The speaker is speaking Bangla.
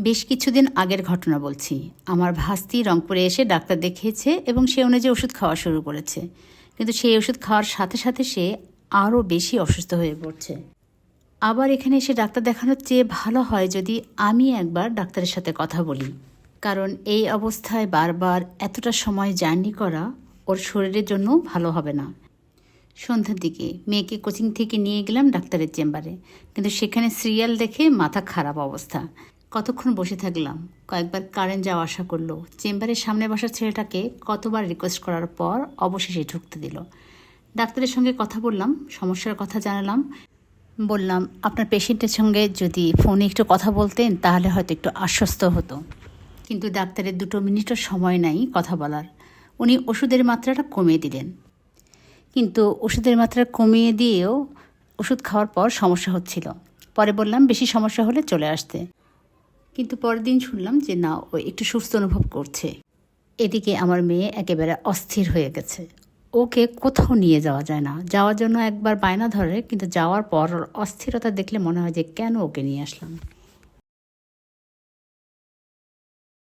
বেশ কিছুদিন আগের ঘটনা বলছি। আমার ভাস্তি রংপুরে এসে ডাক্তার দেখিয়েছে এবং সে অনুযায়ী ওষুধ খাওয়া শুরু করেছে। কিন্তু সেই ওষুধ খাওয়ার সাথে সাথে সে আরও বেশি অসুস্থ হয়ে পড়ছে। আবার এখানে এসে ডাক্তার দেখানোর চেয়ে ভালো হয় যদি আমি একবার ডাক্তারের সাথে কথা বলি। কারণ এই অবস্থায় বারবার এতটা সময় জার্নি করা ওর শরীরের জন্য ভালো হবে না। সন্ধ্যার দিকে মেয়েকে কোচিং থেকে নিয়ে গেলাম ডাক্তারের চেম্বারে। কিন্তু সেখানে সিরিয়াল দেখে মাথা খারাপ অবস্থা। কতক্ষণ বসে থাকলাম? কয়েকবার কারেন্ট যাওয়া আশা করল। চেম্বারের সামনে বসা ছেলেটাকে কতবার রিকোয়েস্ট করার পর অবশেষে ঢুকতে দিল। ডাক্তারের সঙ্গে কথা বললাম, সমস্যার কথা জানালাম। বললাম, আপনার পেশেন্টের সঙ্গে যদি ফোনে একটু কথা বলতেন, তাহলে হয়তো একটু আশ্বস্ত হতো। কিন্তু ডাক্তারের দুটো মিনিটও সময় নাই কথা বলার। উনি ওষুধের মাত্রাটা কমিয়ে দিলেন। কিন্তু ওষুধের মাত্রা কমিয়ে দিয়েও ওষুধ খাওয়ার পর সমস্যা হচ্ছিল। পরে বললাম, বেশি সমস্যা হলে চলে আসতে। কিন্তু পরের দিন শুনলাম যে না, ও একটু সুস্থ অনুভব করছে। এদিকে আমার মেয়ে একেবারে অস্থির হয়ে গেছে। ওকে কোথাও নিয়ে যাওয়া যায় না। যাওয়ার জন্য একবার বায়না ধরে, কিন্তু যাওয়ার পর অস্থিরতা দেখলে মনে হয় যে কেন ওকে নিয়ে আসলাম।